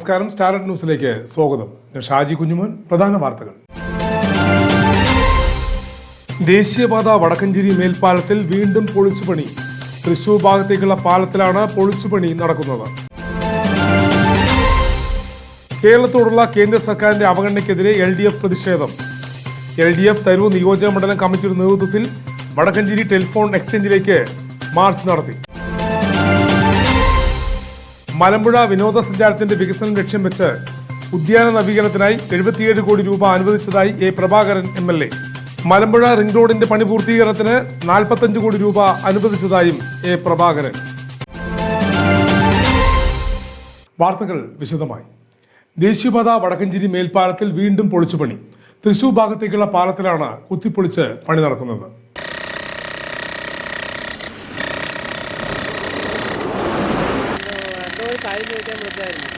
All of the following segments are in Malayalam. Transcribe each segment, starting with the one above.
നമസ്കാരം. സ്റ്റാർട്ട് ന്യൂസിലേക്ക് സ്വാഗതം. ഞാൻ ഷാജി കുഞ്ഞുമോൻ. പ്രധാന വാർത്തകൾ. ദേശീയപാത വടക്കഞ്ചേരി മേൽപ്പാലത്തിൽ വീണ്ടും പൊളിച്ചുപണി. തൃശൂർ ഭാഗത്തേക്കുള്ള പാലത്തിലാണ് പൊളിച്ചുപണി നടക്കുന്നത്. കേരളത്തോടുള്ള കേന്ദ്ര സർക്കാരിന്റെ അവഗണനയ്ക്കെതിരെ എൽ ഡി എഫ് പ്രതിഷേധം. എൽ ഡി എഫ് തരൂർ നിയോജക മണ്ഡലം കമ്മിറ്റിയുടെ നേതൃത്വത്തിൽ വടക്കഞ്ചേരി ടെലിഫോൺ എക്സ്ചേഞ്ചിലേക്ക് മാർച്ച് നടത്തി. മലമ്പുഴ വിനോദസഞ്ചാരത്തിന്റെ വികസനം ലക്ഷ്യം വെച്ച് ഉദ്യാന നവീകരണത്തിനായി എഴുപത്തിയേഴ് കോടി രൂപ അനുവദിച്ചതായി A Prabhakaran M L A. Malampuzha ring റോഡിന്റെ പണി പൂർത്തീകരണത്തിന് നാൽപ്പത്തഞ്ച് കോടി രൂപ അനുവദിച്ചതായും എ പ്രഭാകരൻ. വാർത്തകൾ വിശദമായി. ദേശീയപാത വടക്കഞ്ചേരി മേൽപ്പാലത്തിൽ വീണ്ടും പൊളിച്ചുപണി. തൃശൂർ ഭാഗത്തേക്കുള്ള പാലത്തിലാണ് കുത്തിപ്പൊളിച്ച് പണി നടക്കുന്നത് എന്തോ ഒരു കാര്യം ചോദിക്കാൻ വിളിച്ചായിരുന്നു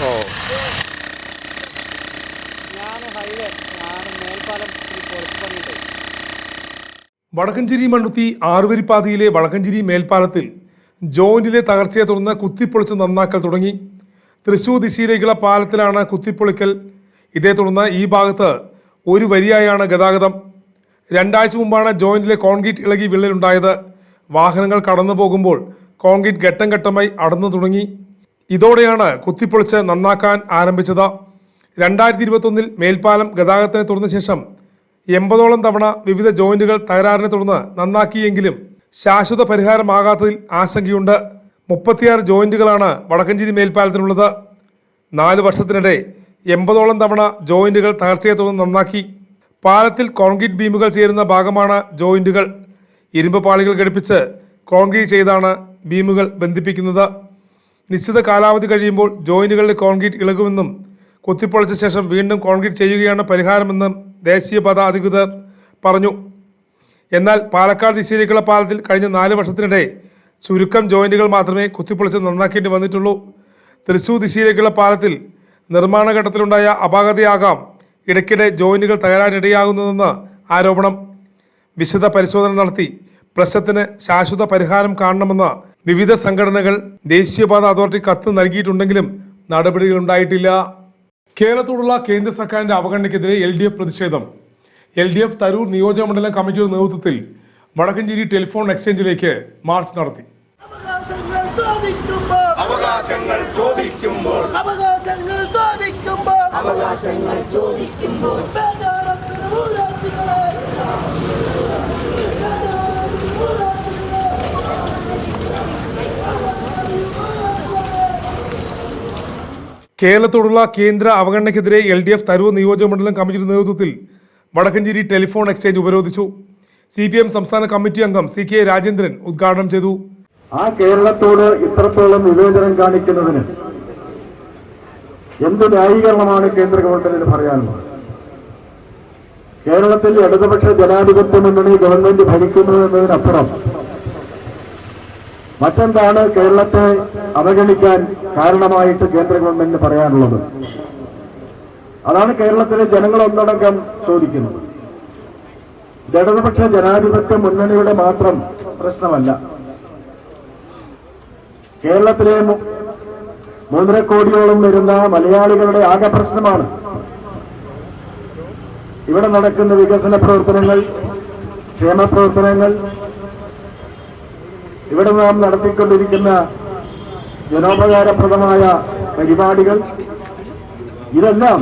ഓ ഞാൻ ഹൈവേ ഞാൻ മേൽപ്പാലം പൊളിപ്പണിയുണ്ട് വടക്കഞ്ചേരി മണ്ണുത്തി ആറുവരിപ്പാതയിലെ വടക്കഞ്ചേരി മേൽപ്പാലത്തിൽ ജോയിന്റിലെ തകർച്ചയെ തുടർന്ന് കുത്തിപ്പൊളിച്ച് നന്നാക്കൽ തുടങ്ങി. തൃശൂർ ദിശയിലേക്കുള്ള പാലത്തിലാണ് കുത്തിപ്പൊളിക്കൽ. ഇതേ തുടർന്ന് ഈ ഭാഗത്ത് ഒരു വരിയായാണ് ഗതാഗതം. രണ്ടാഴ്ച മുമ്പാണ് ജോയിന്റിലെ കോൺക്രീറ്റ് ഇളകി വിള്ളലുണ്ടായത്. വാഹനങ്ങൾ കടന്നു പോകുമ്പോൾ കോൺക്രീറ്റ് ഘട്ടം ഘട്ടമായി അടന്നു തുടങ്ങി. ഇതോടെയാണ് കുത്തിപ്പൊളിച്ച് നന്നാക്കാൻ ആരംഭിച്ചത്. രണ്ടായിരത്തി ഇരുപത്തൊന്നിൽ മേൽപ്പാലം ഗതാഗതത്തിന് തുറന്ന ശേഷം എൺപതോളം തവണ വിവിധ ജോയിന്റുകൾ തകരാറിനെ തുടർന്ന് നന്നാക്കിയെങ്കിലും ശാശ്വത പരിഹാരമാകാത്തതിൽ ആശങ്കയുണ്ട്. മുപ്പത്തിയാറ് ജോയിന്റുകളാണ് വടക്കഞ്ചേരി മേൽപ്പാലത്തിനുള്ളത്. നാല് വർഷത്തിനിടെ എൺപതോളം തവണ ജോയിന്റുകൾ തകർച്ചയെ തുടർന്ന് നന്നാക്കി. പാലത്തിൽ കോൺക്രീറ്റ് ബീമുകൾ ചേരുന്ന ഭാഗമാണ് ജോയിന്റുകൾ. ഇരുമ്പ് പാളികൾ ഘടിപ്പിച്ച് കോൺക്രീറ്റ് ചെയ്താണ് ബീമുകൾ ബന്ധിപ്പിക്കുന്നത്. നിശ്ചിത കാലാവധി കഴിയുമ്പോൾ ജോയിന്റുകളുടെ കോൺക്രീറ്റ് ഇളകുമെന്നും കുത്തിപ്പൊളിച്ച ശേഷം വീണ്ടും കോൺക്രീറ്റ് ചെയ്യുകയാണ് പരിഹാരമെന്നും ദേശീയപാത അധികൃതർ പറഞ്ഞു. എന്നാൽ പാലക്കാട് ദിശയിലേക്കുള്ള പാലത്തിൽ കഴിഞ്ഞ നാല് വർഷത്തിനിടെ ചുരുക്കം ജോയിന്റുകൾ മാത്രമേ കുത്തിപ്പൊളിച്ച് നന്നാക്കേണ്ടി വന്നിട്ടുള്ളൂ. തൃശൂർ ദിശയിലേക്കുള്ള പാലത്തിൽ നിർമ്മാണ ഘട്ടത്തിലുണ്ടായ അപാകതയാകാം ഇടയ്ക്കിടെ ജോയിന്റുകൾ തകരാനിടയാകുന്നതെന്ന് ആരോപണം. വിശദ പരിശോധന നടത്തി പ്രശ്നത്തിന് ശാശ്വത പരിഹാരം കാണണമെന്ന് വിവിധ സംഘടനകൾ ദേശീയപാത അതോറിറ്റി കത്ത് നൽകിയിട്ടുണ്ടെങ്കിലും നടപടികളുണ്ടായിട്ടില്ല കേരളത്തോടുള്ള കേന്ദ്ര സർക്കാരിന്റെ അവഗണനയ്ക്കെതിരെ എൽ ഡി എഫ് പ്രതിഷേധം. എൽ ഡി എഫ് തരൂർ നിയോജക മണ്ഡലം കമ്മിറ്റിയുടെ നേതൃത്വത്തിൽ വടക്കഞ്ചേരി ടെലിഫോൺ എക്സ്ചേഞ്ചിലേക്ക് മാർച്ച് നടത്തി. അവകാശങ്ങൾ ചോദിക്കുമ്പോൾ അവകാശങ്ങൾ ചോദിക്കുമ്പോൾ അവകാശങ്ങൾ ചോദിക്കുമ്പോൾ അവകാശങ്ങൾ ചോദിക്കുമ്പോൾ വേദാളത്തിന് മൂലാർത്ഥികളെ കേരളത്തോടുള്ള കേന്ദ്ര അവഗണനയ്ക്കെതിരെ എൽ ഡി എഫ് തരൂർ നിയോജക മണ്ഡലം കമ്മിറ്റിയുടെ നേതൃത്വത്തിൽ വടക്കഞ്ചേരി ടെലിഫോൺ എക്സ്ചേഞ്ച് ഉപരോധിച്ചു. സി പി എം സംസ്ഥാന കമ്മിറ്റി അംഗം സി കെ രാജേന്ദ്രൻ ഉദ്ഘാടനം ചെയ്തു. ആ കേരളത്തോട് ഇത്രത്തോളം വിവേചനം കാണിക്കുന്നതിന് എന്ത് ന്യായീകരണമാണ് കേന്ദ്ര ഗവൺമെന്റിന് പറയാനുള്ളത്? കേരളത്തിൽ ഇടതുപക്ഷ ജനാധിപത്യ മുന്നണി ഗവൺമെന്റ് ഭരിക്കുന്നു എന്നതിനപ്പുറം മറ്റെന്താണ് കേരളത്തെ അവഗണിക്കാൻ കാരണമായിട്ട് കേന്ദ്ര ഗവൺമെന്റിന് പറയാനുള്ളത്. അതാണ് കേരളത്തിലെ ജനങ്ങൾ ഒന്നടങ്കം ചോദിക്കുന്നത്. ഇടതുപക്ഷ ജനാധിപത്യ മുന്നണിയുടെ മാത്രം പ്രശ്നമല്ല. കേരളത്തിലെ മൂന്നര കോടിയോളം വരുന്ന മലയാളികളുടെ ആകെ പ്രശ്നമാണ്. ഇവിടെ നടക്കുന്ന വികസന പ്രവർത്തനങ്ങൾ ക്ഷേമ പ്രവർത്തനങ്ങൾ ഇവിടെ നാം നടത്തിക്കൊണ്ടിരിക്കുന്ന ജനോപകാരപ്രദമായ പരിപാടികൾ. ഇതെല്ലാം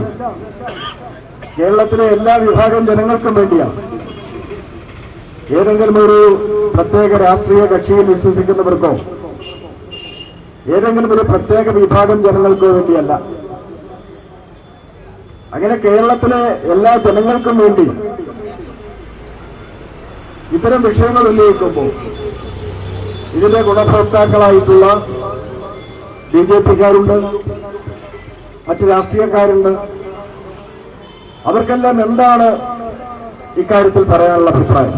കേരളത്തിലെ എല്ലാ വിഭാഗം ജനങ്ങൾക്കും വേണ്ടിയാണ്. ഏതെങ്കിലും ഒരു പ്രത്യേക രാഷ്ട്രീയ കക്ഷിയിൽ വിശ്വസിക്കുന്നവർക്കോ ഏതെങ്കിലും ഒരു പ്രത്യേക വിഭാഗം ജനങ്ങൾക്കോ വേണ്ടിയല്ല. അങ്ങനെ കേരളത്തിലെ എല്ലാ ജനങ്ങൾക്കും വേണ്ടി ഇത്തരം വിഷയങ്ങൾ ഉന്നയിക്കുമ്പോൾ ഇതിന്റെ ഗുണഭോക്താക്കളായിട്ടുള്ള ബി ജെ പിക്കാരുണ്ട് മറ്റ് രാഷ്ട്രീയക്കാരുണ്ട്. അവർക്കെല്ലാം എന്താണ് ഇക്കാര്യത്തിൽ പറയാനുള്ള അഭിപ്രായം?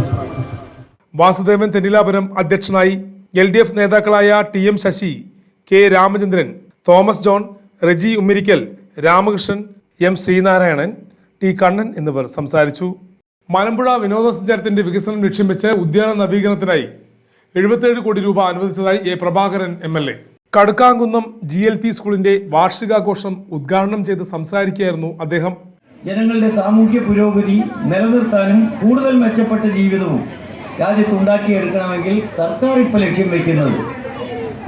വാസുദേവൻ തെന്നിലാപുരം അധ്യക്ഷനായി എൽ ഡി എഫ് നേതാക്കളായ T M Sasi K Ramachandran Thomas John Reji Ummirikkal Ramakrishnan M Sreenarayanan T Kannan എന്നിവർ സംസാരിച്ചു. മലമ്പുഴ വിനോദസഞ്ചാരത്തിന്റെ വികസനം ലക്ഷ്യം വെച്ച് ഉദ്യാന നവീകരണത്തിനായി എഴുപത്തേഴ് കോടി രൂപ അനുവദിച്ചതായി A Prabhakaran M L A. Kadukkamkunnam G L P സ്കൂളിന്റെ വാർഷികാഘോഷം ഉദ്ഘാടനം ചെയ്ത് സംസാരിക്കുകയായിരുന്നു അദ്ദേഹം. ജനങ്ങളുടെ സാമൂഹ്യ പുരോഗതി നിലനിർത്താനും കൂടുതൽ മെച്ചപ്പെട്ട ജീവിതവും രാജ്യത്തുണ്ടാക്കിയെടുക്കണമെങ്കിൽ സർക്കാർ ഇപ്പോൾ ലക്ഷ്യം വയ്ക്കുന്നത്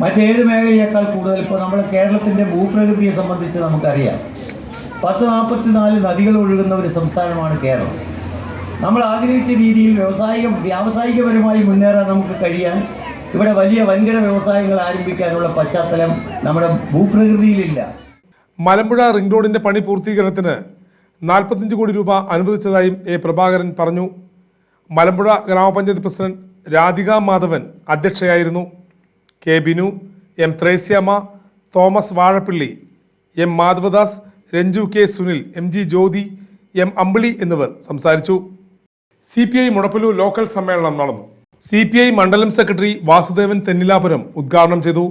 മറ്റേത് മേഖലയേക്കാൾ കൂടുതൽ ഇപ്പോൾ നമ്മുടെ കേരളത്തിന്റെ ഭൂപ്രകൃതിയെ സംബന്ധിച്ച് നമുക്കറിയാം. പത്ത് നാൽപ്പത്തിനാല് നദികൾ ഒഴുകുന്ന ഒരു സംസ്ഥാനമാണ് കേരളം. നമ്മൾ ആഗ്രഹിച്ച രീതിയിൽ വ്യവസായിക വ്യാവസായികപരമായി മുന്നേറാൻ നമുക്ക് കഴിയാൻ ഇവിടെ വലിയ വൻകിട വ്യവസായങ്ങൾ ആരംഭിക്കാനുള്ള പശ്ചാത്തലം നമ്മുടെ ഭൂപ്രകൃതിയിലില്ല. മലമ്പുഴ റിംഗ് റോഡിന്റെ പണി പൂർത്തീകരണത്തിന് നാൽപ്പത്തഞ്ച് കോടി രൂപ അനുവദിച്ചതായും എ പ്രഭാകരൻ പറഞ്ഞു. മലമ്പുഴ ഗ്രാമപഞ്ചായത്ത് president Radhika Madhavan അധ്യക്ഷയായിരുന്നു. K Binu M Threasiamma Thomas Vazhappilly M Madhavadas Ranju K Sunil M G Jyothi M Ambili എന്നിവർ സംസാരിച്ചു. C P I Mudappallur local സമ്മേളനം നടന്നു. സി പി ഐ മണ്ഡലം സെക്രട്ടറി വാസുദേവൻ തെന്നിലാപുരം ഉദ്ഘാടനം ചെയ്തു.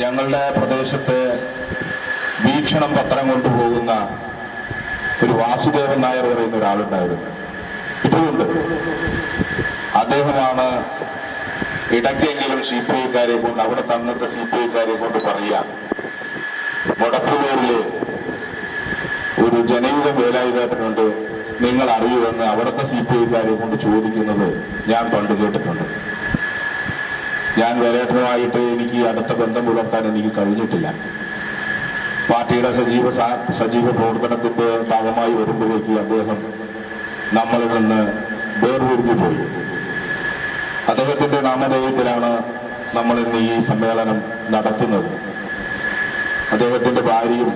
ഞങ്ങളുടെ പ്രദേശത്തെ വീക്ഷണം പത്രം കൊണ്ടുപോകുന്ന ഒരു വാസുദേവൻ നായർ പറയുന്ന ഒരാളുണ്ടായിരുന്നു. ഇപ്പോഴുണ്ട്. അദ്ദേഹമാണ് ഇടയ്ക്കെങ്കിലും സി പി ഐക്കാരെ കൊണ്ട് അവിടെ തന്നത്തെ സി പി ഐക്കാരെ കൊണ്ട് പറയാം വടക്കുപേരിലെ ഒരു ജനയുഗ വേലായുധേട്ടനുണ്ട് നിങ്ങൾ അറിയുമെന്ന് അവിടുത്തെ സി പി ഐക്കാരെ കൊണ്ട് ചോദിക്കുന്നത് ഞാൻ പണ്ട് കേട്ടിട്ടുണ്ട്. ഞാൻ വരേട്ടനുമായിട്ട് എനിക്ക് അടുത്ത ബന്ധം പുലർത്താൻ എനിക്ക് കഴിഞ്ഞിട്ടില്ല. പാർട്ടിയുടെ സജീവ സജീവ പ്രവർത്തനത്തിന്റെ ഭാഗമായി വരുമ്പോഴേക്ക് അദ്ദേഹം നമ്മളിൽ നിന്ന് വേർപിരിഞ്ഞു പോയി. അദ്ദേഹത്തിന്റെ നാമധേയത്തിലാണ് നമ്മൾ ഇന്ന് ഈ സമ്മേളനം നടത്തുന്നത്. അദ്ദേഹത്തിന്റെ ഭാര്യയും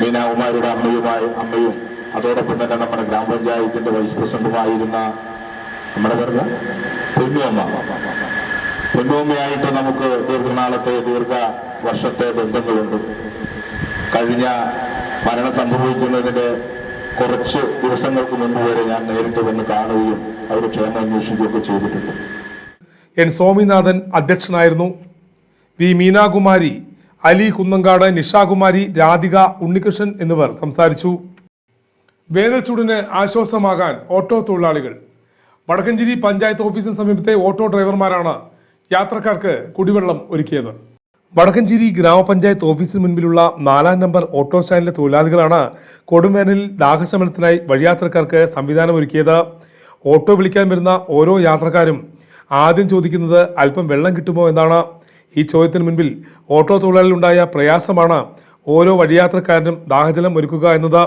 മീനാകുമാരിയുടെ അമ്മയുമായി അമ്മയും അതോടൊപ്പം തന്നെ നമ്മുടെ ഗ്രാമപഞ്ചായത്തിന്റെ വൈസ് പ്രസിഡന്റുമായിരുന്ന നമ്മുടെ പേരുന്ന പൊന്നുമ്മ പൊന്നുമ്മയായിട്ട് നമുക്ക് ദീർഘനാളത്തെ ദീർഘ വർഷത്തെ ബന്ധങ്ങളുണ്ട്. കഴിഞ്ഞ മരണം സംഭവിക്കുന്നതിന്റെ കുറച്ച് ദിവസങ്ങൾക്ക് മുമ്പ് വരെ ഞാൻ നേരിട്ട് വന്ന് കാണുകയും അവർ ക്ഷേമം അന്വേഷിക്കുകയൊക്കെ ചെയ്തിട്ടുണ്ട്. എൻ സ്വാമിനാഥൻ അധ്യക്ഷനായിരുന്നു. വി മീനാകുമാരി അലി കുന്നങ്കാട് നിഷാകുമാരി രാധിക ഉണ്ണികൃഷ്ണൻ എന്നിവർ സംസാരിച്ചു. വേനൽ ചൂടിന് ആശ്വാസമാകാൻ ഓട്ടോ തൊഴിലാളികൾ. വടക്കഞ്ചേരി പഞ്ചായത്ത് ഓഫീസിന് സമീപത്തെ ഓട്ടോ ഡ്രൈവർമാരാണ് യാത്രക്കാർക്ക് കുടിവെള്ളം ഒരുക്കിയത്. വടക്കഞ്ചേരി ഗ്രാമപഞ്ചായത്ത് ഓഫീസിന് മുൻപിലുള്ള നാലാം നമ്പർ ഓട്ടോ സ്റ്റാൻഡിലെ തൊഴിലാളികളാണ് കൊടുംവേനലിൽ ദാഹശമനത്തിനായി വഴിയാത്രക്കാർക്ക് സംവിധാനം ഒരുക്കിയത് ഓട്ടോ വിളിക്കാൻ വരുന്ന ഓരോ യാത്രക്കാരും ആദ്യം ചോദിക്കുന്നത് അല്പം വെള്ളം കിട്ടുമോ എന്നാണ്. ഈ ചോദ്യത്തിന് മുൻപിൽ ഓട്ടോ തൊഴിലാളികളുണ്ടായ പ്രയാസമാണ് ഓരോ വഴിയാത്രക്കാരനും ദാഹജലം ഒരുക്കുക എന്നത്.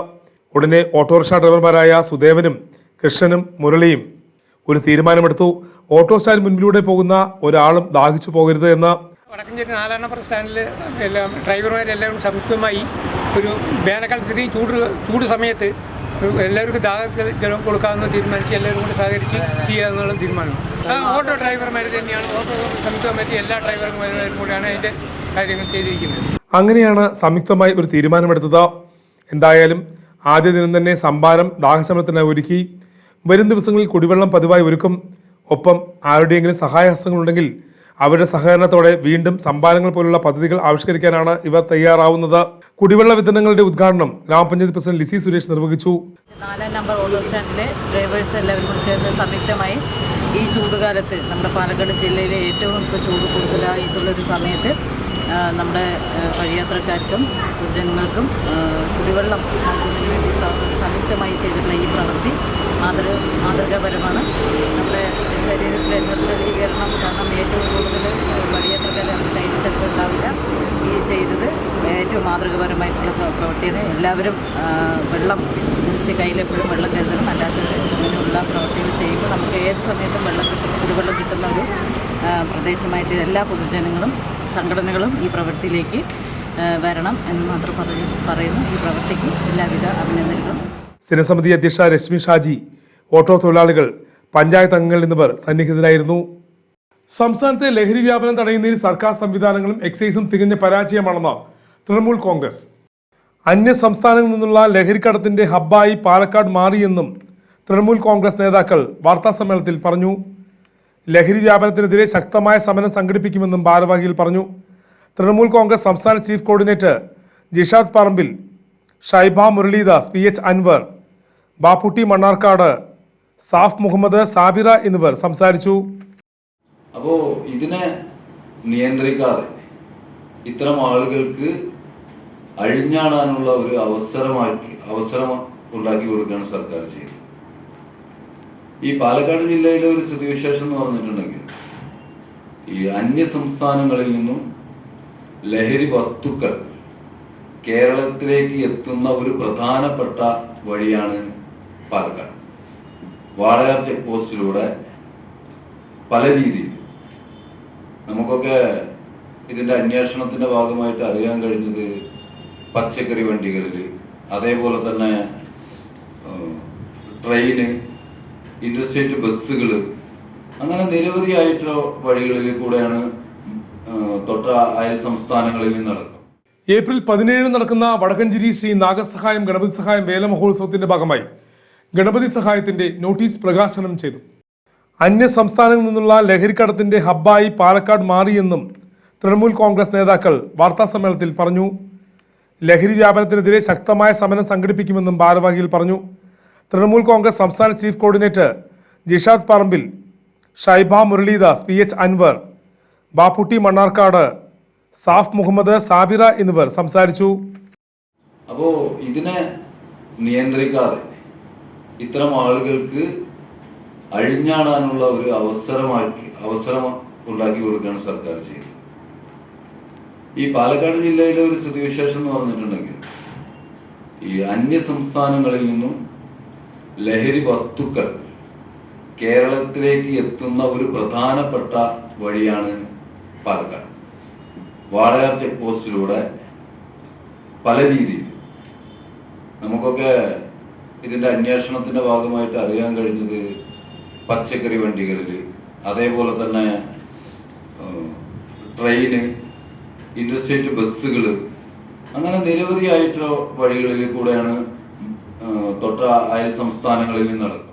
ഉടനെ ഓട്ടോറിക്ഷ ഡ്രൈവർമാരായ സുദേവനും കൃഷ്ണനും മുരളിയും ഒരു തീരുമാനമെടുത്തു. ഓട്ടോ സ്റ്റാൻഡ് മുൻപിലൂടെ പോകുന്ന ഒരാളും ദാഹിച്ചു പോകരുത് എന്ന് വടക്കഞ്ചേരി നാലാം നമ്പർ സ്റ്റാൻഡിൽ എല്ലാം ഡ്രൈവർമാരെല്ലാവരും സംയുക്തമായി ഒരു വേനൽക്കാലത്ത് ഈ ചൂട് ചൂട് സമയത്ത് എല്ലാവർക്കും ദാഹത്തിൽ ജലം കൊടുക്കാമെന്ന് തീരുമാനിച്ച് എല്ലാവരും കൂടി സഹകരിച്ച് ചെയ്യാമെന്നുള്ള തീരുമാനം. ആ ഓട്ടോ ഡ്രൈവർമാർ തന്നെയാണ്. ഓട്ടോ സംയുക്തമായിട്ട് എല്ലാ ഡ്രൈവർമാരും കൂടിയാണ് അതിന്റെ കാര്യങ്ങൾ ചെയ്തിരിക്കുന്നത്. അങ്ങനെയാണ് സംയുക്തമായി ഒരു തീരുമാനമെടുത്തത്. എന്തായാലും ആദ്യ ദിനം തന്നെ സംഭാരം ദാഹശമനത്തിനായി ഒരുക്കി. വരും ദിവസങ്ങളിൽ കുടിവെള്ളം പതിവായി ഒരുക്കും. ഒപ്പം ആരുടെയെങ്കിലും സഹായഹസ്തങ്ങളുണ്ടെങ്കിൽ അവരുടെ സഹകരണത്തോടെ വീണ്ടും സംഭാരങ്ങൾ പോലുള്ള പദ്ധതികൾ ആവിഷ്കരിക്കാനാണ് ഇവർ തയ്യാറാവുന്നത്. കുടിവെള്ള വിതരണങ്ങളുടെ ഉദ്ഘാടനം ഗ്രാമപഞ്ചായത്ത് പ്രസിഡന്റ് ലിസി സുരേഷ് നിർവഹിച്ചു. നാലാം നമ്പർ ഓട്ടോ ഡ്രൈവേഴ്സ് എല്ലാവരും ചേർന്ന് സംയുക്തമായി ഈ ചൂടുകാലത്ത് നമ്മുടെ പാലക്കാട് ജില്ലയിലെ ഏറ്റവും ഇപ്പോൾ ചൂട് കൂടുതലായിട്ടുള്ളൊരു സമയത്ത് നമ്മുടെ വഴിയാത്രക്കാർക്കും പൊതുജനങ്ങൾക്കും കുടിവെള്ളം വേണ്ടി സംയുക്തമായി ചെയ്തിട്ടുള്ള ഈ പ്രവൃത്തി മാതൃ മാതൃകാപരമാണ് നമ്മുടെ ശരീരത്തിലെ നിർജലീകരണം കാരണം ഏറ്റവും കൂടുതൽ വഴിയാത്രക്കാരെ കയ്യിൽ ചിലപ്പോൾ ഉണ്ടാവില്ല ഈ ചെയ്തത് ഏറ്റവും മാതൃകപരമായിട്ടുള്ള പ്ര- പ്രവൃത്തിയാണ്. എല്ലാവരും വെള്ളം കുടിച്ച് കയ്യിലെപ്പോഴും വെള്ളം കരുതണം. അല്ലാത്തവർ ഇങ്ങനെയുള്ള പ്രവൃത്തികൾ ചെയ്യുമ്പോൾ നമുക്ക് ഏത് സമയത്തും വെള്ളം കിട്ടും കുടിവെള്ളം കിട്ടുന്ന ഒരു പ്രദേശമായിട്ട് എല്ലാ പൊതുജനങ്ങളും സംഘടനകളും ഈ പ്രവൃത്തിയിലേക്ക് വരണം എന്ന് മാത്രം പറയും പറയുന്നു. ഈ പ്രവൃത്തിക്ക് എല്ലാവിധ അഭിനന്ദനങ്ങളും. സ്ഥിരസമിതി അധ്യക്ഷ രശ്മി ഷാജി ഓട്ടോ തൊഴിലാളികൾ പഞ്ചായത്ത് അംഗങ്ങൾ എന്നിവർ സന്നിഹിതരായിരുന്നു. സംസ്ഥാനത്തെ ലഹരി വ്യാപനം തടയുന്നതിൽ സർക്കാർ സംവിധാനങ്ങളും എക്സൈസും തികഞ്ഞ പരാജയമാണെന്ന് തൃണമൂൽ കോൺഗ്രസ്. അന്യ സംസ്ഥാനങ്ങളിൽ നിന്നുള്ള ലഹരിക്കടത്തിന്റെ ഹബ്ബായി പാലക്കാട് മാറിയെന്നും തൃണമൂൽ കോൺഗ്രസ് നേതാക്കൾ വാർത്താസമ്മേളനത്തിൽ പറഞ്ഞു. ലഹരി വ്യാപനത്തിനെതിരെ ശക്തമായ സമരം സംഘടിപ്പിക്കുമെന്നും ഭാരവാഹികൾ പറഞ്ഞു. തൃണമൂൽ കോൺഗ്രസ് സംസ്ഥാന chief coordinator Jishad Parambil Shaiba Muraleedas P H Anwar Bapputty Mannarkkad Saaf Muhammad Sabira എന്നിവർ സംസാരിച്ചു. അപ്പോൾ ഇതിനെ നിയന്ത്രിക്കാതെ ഇത്തരം ആളുകൾക്ക് അഴിഞ്ഞാടാനുള്ള ഒരു അവസരമാക്കി അവസരം ഉണ്ടാക്കി കൊടുക്കുകയാണ് സർക്കാർ ചെയ്തത് ഈ പാലക്കാട് ജില്ലയിലെ ഒരു സ്ഥിതിവിശേഷം എന്ന് പറഞ്ഞിട്ടുണ്ടെങ്കിൽ ഈ അന്യ സംസ്ഥാനങ്ങളിൽ നിന്നും ലഹരി വസ്തുക്കൾ കേരളത്തിലേക്ക് എത്തുന്ന ഒരു പ്രധാനപ്പെട്ട വഴിയാണ് പാലക്കാട്. വാളയാർ ചെക്ക് പോസ്റ്റിലൂടെ പല രീതിയിൽ നമുക്കൊക്കെ ഇതിന്റെ അന്വേഷണത്തിന്റെ ഭാഗമായിട്ട് അറിയാൻ കഴിഞ്ഞത് പച്ചക്കറി വണ്ടികളിൽ അതേപോലെ തന്നെ ട്രെയിന് ഇന്റർസ്റ്റേറ്റ് ബസ്സുകൾ അങ്ങനെ നിരവധിയായിട്ടുള്ള വഴികളിൽ കൂടെയാണ് തൊട്ട അയൽ സംസ്ഥാനങ്ങളിൽ നടക്കുന്നത്. ഏപ്രിൽ പതിനേഴിന് നടക്കുന്ന വടക്കഞ്ചേരി ശ്രീ നാഗസഹായം ഗണപതി സഹായം വേല മഹോത്സവത്തിന്റെ ഭാഗമായി ഗണപതി സഹായത്തിന്റെ നോട്ടീസ് പ്രകാശനം ചെയ്തു. അന്യ സംസ്ഥാനങ്ങളിൽ നിന്നുള്ള ലഹരിക്കടത്തിന്റെ ഹബ്ബായി പാലക്കാട് മാറിയെന്നും തൃണമൂൽ കോൺഗ്രസ് നേതാക്കൾ വാർത്താസമ്മേളനത്തിൽ പറഞ്ഞു. ലഹരി വ്യാപനത്തിനെതിരെ ശക്തമായ സമരം സംഘടിപ്പിക്കുമെന്നും ഭാരവാഹിയിൽ പറഞ്ഞു. തൃണമൂൽ കോൺഗ്രസ് സംസ്ഥാന chief coordinator Jishad Parambil Shaiba Muraleedas P H Anwar Bapputty Mannarkkad Saaf Muhammad Sabira എന്നിവർ സംസാരിച്ചു. അപ്പോൾ ഇതിനെ നിയന്ത്രിക്കാതെ ഇത്തരം ആളുകൾക്ക് അഴിഞ്ഞാടാനുള്ള ഒരു അവസരമാക്കി അവസരം ഉണ്ടാക്കി കൊടുക്കുകയാണ് സർക്കാർ ചെയ്യുന്നത്. ഈ പാലക്കാട് ജില്ലയിലെ ഒരു സ്ഥിതിവിശേഷം എന്ന് പറഞ്ഞിട്ടുണ്ടെങ്കിൽ ഈ അന്യ സംസ്ഥാനങ്ങളിൽ നിന്നും ലഹരി വസ്തുക്കൾ കേരളത്തിലേക്ക് എത്തുന്ന ഒരു പ്രധാനപ്പെട്ട വഴിയാണ് പാലക്കാട്. വാളയാർ ചെക്ക് പോസ്റ്റിലൂടെ പല രീതിയിൽ നമുക്കൊക്കെ ഇതിന്റെ അന്വേഷണത്തിന്റെ ഭാഗമായിട്ട് അറിയാൻ കഴിഞ്ഞത് പച്ചക്കറി വണ്ടികളിൽ അതേപോലെ തന്നെ ട്രെയിന് ഇന്റർസ്റ്റേറ്റ് ബസ്സുകൾ അങ്ങനെ നിരവധിയായിട്ടുള്ള വഴികളിൽ കൂടെയാണ് തൊട്ട അയൽ സംസ്ഥാനങ്ങളിൽ നിന്ന് നടക്കുന്നത്